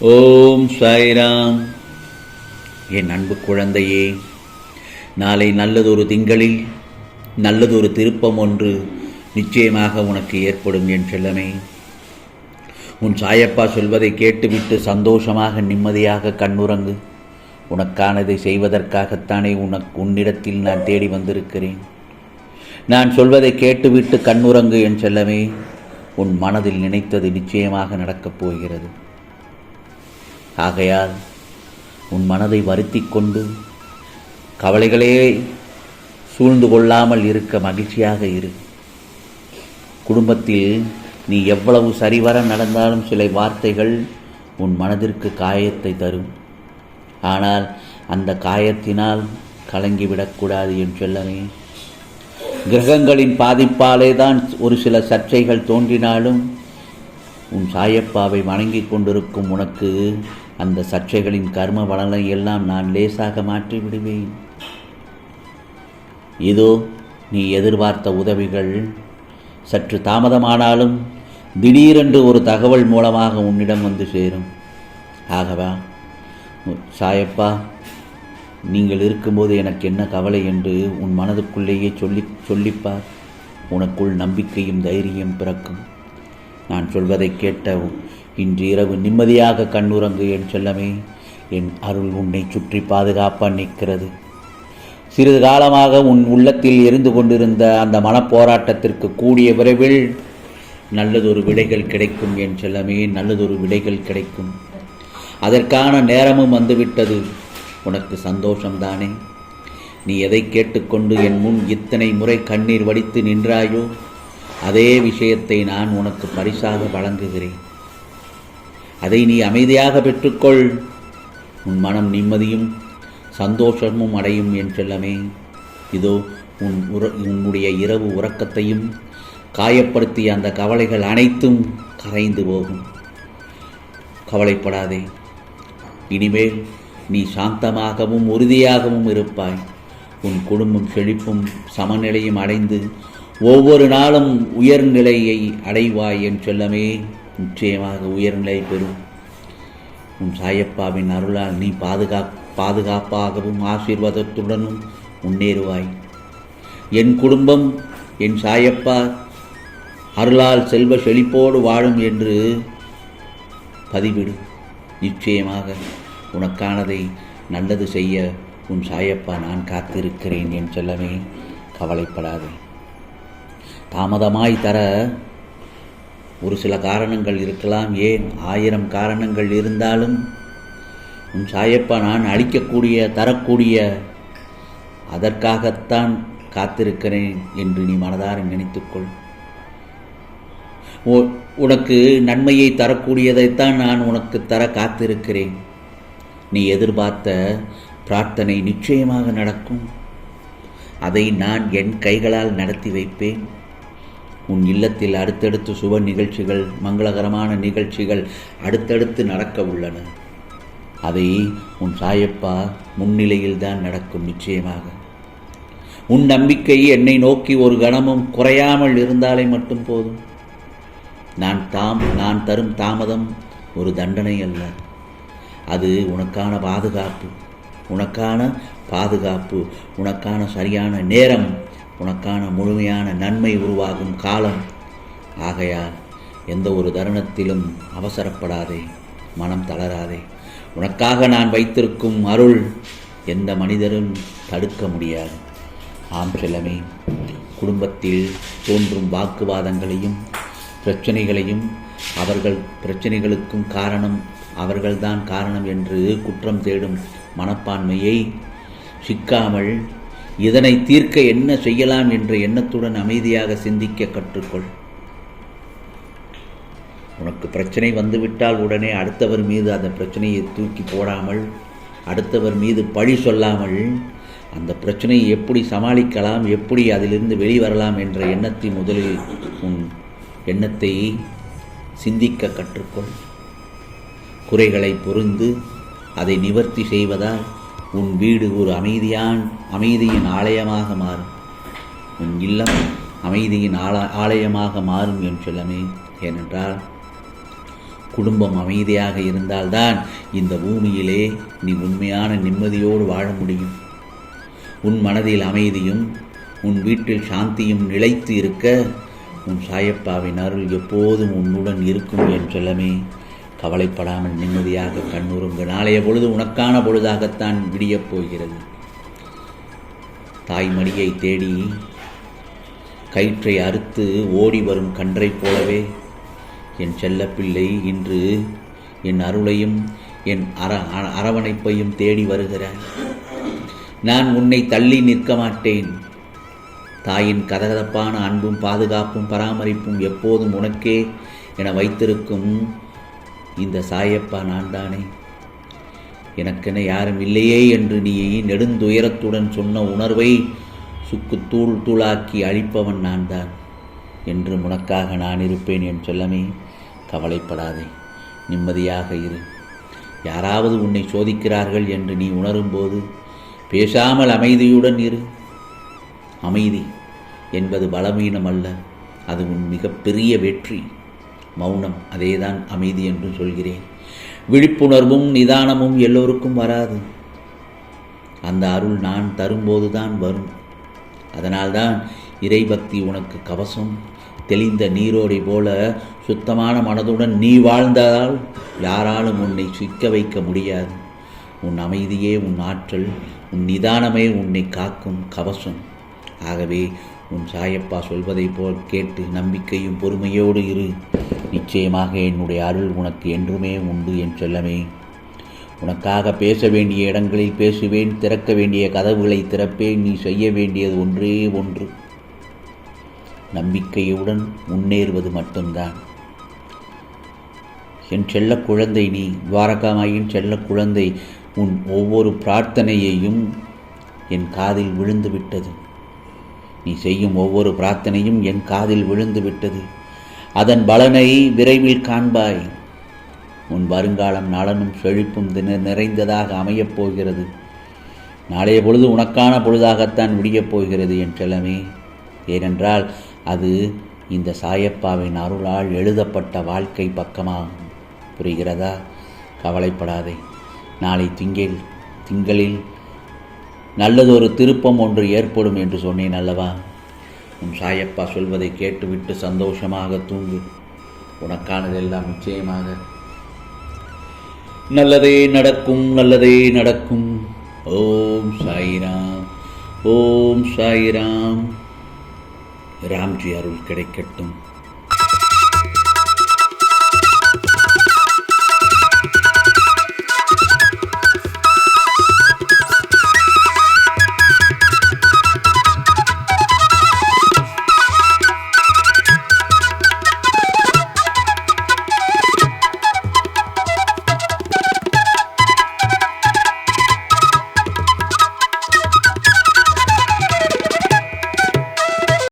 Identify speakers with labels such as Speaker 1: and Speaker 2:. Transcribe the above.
Speaker 1: ஓம் சாய்ராம். என் அன்பு குழந்தையே நாளை நல்லதொரு திங்களில் நல்லதொரு திருப்பம் ஒன்று நிச்சயமாக உனக்கு ஏற்படும் என் செல்லமே. உன் சாயப்பா சொல்வதை கேட்டுவிட்டு சந்தோஷமாக நிம்மதியாக கண்ணுறங்கு. உனக்கானதை செய்வதற்காகத்தானே உனக்கு உன்னிடத்தில் நான் தேடி வந்திருக்கிறேன். நான் சொல்வதை கேட்டுவிட்டு கண்ணுறங்கு என் செல்லமே. உன் மனதில் நினைத்தது நிச்சயமாக நடக்கப் போகிறது. ஆகையால் உன் மனதை வருத்தி கொண்டு கவலைகளே சூழ்ந்து கொள்ளாமல் இருக்க மகிழ்ச்சியாக இரு. குடும்பத்தில் நீ எவ்வளவு சரிவர நடந்தாலும் சில வார்த்தைகள் உன் மனதிற்கு காயத்தை தரும். ஆனால் அந்த காயத்தினால் கலங்கிவிடக்கூடாது என் செல்லமே. கிரகங்களின் பாதிப்பாலே தான் ஒரு சில சர்ச்சைகள் தோன்றினாலும் உன் சாயப்பாவை வணங்கி கொண்டிருக்கும் உனக்கு அந்த சர்ச்சைகளின் கர்ம வளங்களை எல்லாம் நான் லேசாக மாற்றி விடுவேன் இதோ நீ எதிர்பார்த்த உதவிகள். சற்று தாமதமானாலும் திடீரென்று ஒரு தகவல் மூலமாக உன்னிடம் வந்து சேரும். ஆகவா சாயப்பா நீங்கள் இருக்கும்போது எனக்கு என்ன கவலை என்று உன் மனதுக்குள்ளேயே சொல்லி சொல்லிப்பார். உனக்குள் நம்பிக்கையும் தைரியம் பிறக்கும். நான் சொல்வதை கேட்ட இன்று இரவு நிம்மதியாக கண்ணுறங்கு என் செல்லமே. என் அருள் உன்னை சுற்றி பாதுகாப்பாக நிற்கிறது. சிறிது காலமாக உன் உள்ளத்தில் எரிந்து கொண்டிருந்த அந்த மனப்போராட்டத்திற்கு கூடிய விரைவில் நல்லதொரு விடைகள் கிடைக்கும் என் செல்லமே நல்லதொரு விடைகள் கிடைக்கும். அதற்கான நேரமும் வந்துவிட்டது. உனக்கு சந்தோஷம்தானே? நீ எதை கேட்டுக்கொண்டு என் முன் இத்தனை முறை கண்ணீர் வடித்து நின்றாயோ அதே விஷயத்தை நான் உனக்கு பரிசாக வழங்குகிறேன். அதை நீ அமைதியாக பெற்றுக்கொள். உன் மனம் நிம்மதியும் சந்தோஷமும் அடையும் என் செல்லமே இதோ உன் உற உன்னுடைய இரவு உறக்கத்தையும் காயப்படுத்திய அந்த கவலைகள் அனைத்தும் கரைந்து போகும். கவலைப்படாதே. இனிமேல் நீ சாந்தமாகவும் உறுதியாகவும் இருப்பாய். உன் குடும்பம் செழிப்பும் சமநிலையும் அடைந்து ஒவ்வொரு நாளும் உயர்நிலையை அடைவாய் என் செல்லமே நிச்சயமாக உயர்நிலை பெறும். உன் சாயப்பாவின் அருளால் நீ பாதுகா பாதுகாப்பாகவும் ஆசீர்வாதத்துடனும் முன்னேறுவாய். என் குடும்பம் என் சாயப்பா அருளால் செல்வ செழிப்போடு வாழும் என்று பதிவிடு. நிச்சயமாக உனக்கானதை நல்லது செய்ய உன் சாயப்பா நான் காத்திருக்கிறேன் என் செல்லமே கவலைப்படாதே. தாமதமாய் தர ஒரு சில காரணங்கள் இருக்கலாம். ஏன்? ஆயிரம் காரணங்கள் இருந்தாலும் உன் சாயப்பா நான் அளிக்கக்கூடிய தரக்கூடிய அதற்காகத்தான் காத்திருக்கிறேன் என்று நீ மனதார நினைத்துக்கொள். உனக்கு நன்மையை தரக்கூடியதைத்தான் நான் உனக்கு தர காத்திருக்கிறேன். நீ எதிர்பார்த்த பிரார்த்தனை நிச்சயமாக நடக்கும். அதை நான் என் கைகளால் நடத்தி வைப்பேன். உன் இல்லத்தில் அடுத்தடுத்து சுப நிகழ்ச்சிகள் மங்களகரமான நிகழ்ச்சிகள் அடுத்தடுத்து நடக்க உள்ளன. அதை உன் சாயப்பா முன்னிலையில் தான் நடக்கும் நிச்சயமாக. உன் நம்பிக்கை என்னை நோக்கி ஒரு கணமும் குறையாமல் இருந்தாலே மட்டும் போதும். நான் தாம் நான் தரும் தாமதம் ஒரு தண்டனை அல்ல. அது உனக்கான பாதுகாப்பு உனக்கான பாதுகாப்பு உனக்கான சரியான நேரம். உனக்கான முழுமையான நன்மை உருவாகும் காலம். ஆகையால் எந்த ஒரு தருணத்திலும் அவசரப்படாதே மனம் தளராதே. உனக்காக நான் வைத்திருக்கும் அருள் எந்த மனிதரும் தடுக்க முடியாது. ஆம் செல்லமே குடும்பத்தில் தோன்றும் வாக்குவாதங்களையும் பிரச்சனைகளையும் அவர்கள் பிரச்சனைகளுக்கும் காரணம் அவர்கள்தான் காரணம் என்று குற்றம் தேடும் மனப்பான்மையை சிக்காமல் இதனை தீர்க்க என்ன செய்யலாம் என்ற எண்ணத்துடன் அமைதியாக சிந்திக்க கற்றுக்கொள். உனக்கு பிரச்சனை வந்துவிட்டால் உடனே அடுத்தவர் மீது அந்த பிரச்சனையை தூக்கி போடாமல் அடுத்தவர் மீது பழி சொல்லாமல் அந்த பிரச்சனையை எப்படி சமாளிக்கலாம் எப்படி அதிலிருந்து வெளிவரலாம் என்ற எண்ணத்தை முதலில் உன் எண்ணத்தை சிந்திக்க கற்றுக்கொள். குறைகளை பொருந்து அதை நிவர்த்தி செய்வதால் உன் வீடு ஒரு அமைதியான் அமைதியின் ஆலயமாக மாறும். உன் இல்லம் அமைதியின் ஆல ஆலயமாக மாறும் என் சொல்லமே. ஏனென்றால் குடும்பம் அமைதியாக இருந்தால்தான் இந்த பூமியிலே நீ உண்மையான நிம்மதியோடு வாழ முடியும். உன் மனதில் அமைதியும் உன் வீட்டில் சாந்தியும் நிலைத்து இருக்க உன் சாயப்பாவின் அருள் எப்போதும் உன்னுடன் இருக்கும் என் சொல்லமே. கவலைப்படாமல் நிம்மதியாக கண்ணுறுங்க நாளைய பொழுது உனக்கான பொழுதாகத்தான் விடியப் போகிறது. தாய்மடியை தேடி கயிற்றை அறுத்து ஓடி வரும் கன்றைப் போலவே என் செல்லப்பிள்ளை இன்று என் அருளையும் என் அர அ- அரவணைப்பையும் தேடி வருகிறாய் நான் உன்னை தள்ளி நிற்க மாட்டேன். தாயின் கதகதப்பான அன்பும் பாதுகாப்பும் பராமரிப்பும் எப்போதும் உனக்கே என வைத்திருக்கும் இந்த சாயப்பா நான் தானே எனக்கென யாரும் இல்லையே என்று நீ நெடுந்துயரத்துடன் சொன்ன உணர்வை சுக்கு தூள் தூளாக்கி அழிப்பவன் நான் தான் என்று உனக்காக நான் இருப்பேன் என் செல்லமே கவலைப்படாதே. நிம்மதியாக இரு. யாராவது உன்னை சோதிக்கிறார்கள் என்று நீ உணரும்போது பேசாமல் அமைதியுடன் இரு. அமைதி என்பது பலவீனம் அல்ல அது உன் மிகப்பெரிய வெற்றி. மௌனம் அதேதான் அமைதி என்று சொல்கிறேன். விழிப்புணர்வும் நிதானமும் எல்லோருக்கும் வராது. அந்த அருள் நான் தரும்போதுதான் வரும். அதனால்தான் இறைபக்தி உனக்கு கவசம் தெளிந்த நீரோடை போல சுத்தமான மனதுடன் நீ வாழ்ந்தால் யாராலும் உன்னை சிக்க வைக்க முடியாது. உன் அமைதியே உன் ஆற்றல் உன் நிதானமே உன்னை காக்கும் கவசம். ஆகவே உன் சாயப்பா சொல்வதைப் போல் கேட்டு நம்பிக்கையும் பொறுமையோடு இரு. நிச்சயமாக என்னுடைய அருள் உனக்கு என்றுமே உண்டு என் செல்லமே. உனக்காக பேச வேண்டிய இடங்களில் பேசுவேன் திறக்க வேண்டிய கதவுகளை திறப்பேன் நீ செய்ய வேண்டியது ஒன்றே ஒன்று. நம்பிக்கையுடன் முன்னேறுவது மட்டும்தான். என் செல்ல குழந்தை நீ துவாரகாமாயின் செல்ல குழந்தை உன் ஒவ்வொரு பிரார்த்தனையையும் என் காதில் விழுந்து விட்டது நீ செய்யும் ஒவ்வொரு பிரார்த்தனையும் என் காதில் விழுந்து விட்டது அதன் பலனை விரைவில் காண்பாய். உன் வருங்காலம் நலனும் செழிப்பும் தின நிறைந்ததாக அமையப் போகிறது. நாளைய பொழுது உனக்கான பொழுதாகத்தான் விடியப் போகிறது என் செல்லமே. ஏனென்றால் அது இந்த சாயப்பாவின் அருளால் எழுதப்பட்ட வாழ்க்கை பக்கமாகும். புரிகிறதா? கவலைப்படாதே. நாளை திங்கள் திங்களில் நல்லதொரு திருப்பம் ஒன்று ஏற்படும் என்று சொன்னேன் அல்லவா? உன் சாயப்பா சொல்வதை கேட்டுவிட்டு சந்தோஷமாக தூங்கு. உனக்கானதெல்லாம் நிச்சயமாக. நல்லதே நடக்கும் நல்லதே நடக்கும். ஓம் சாயிராம் ஓம் சாயிராம். ராம்ஜி அருள் கிடைக்கட்டும்.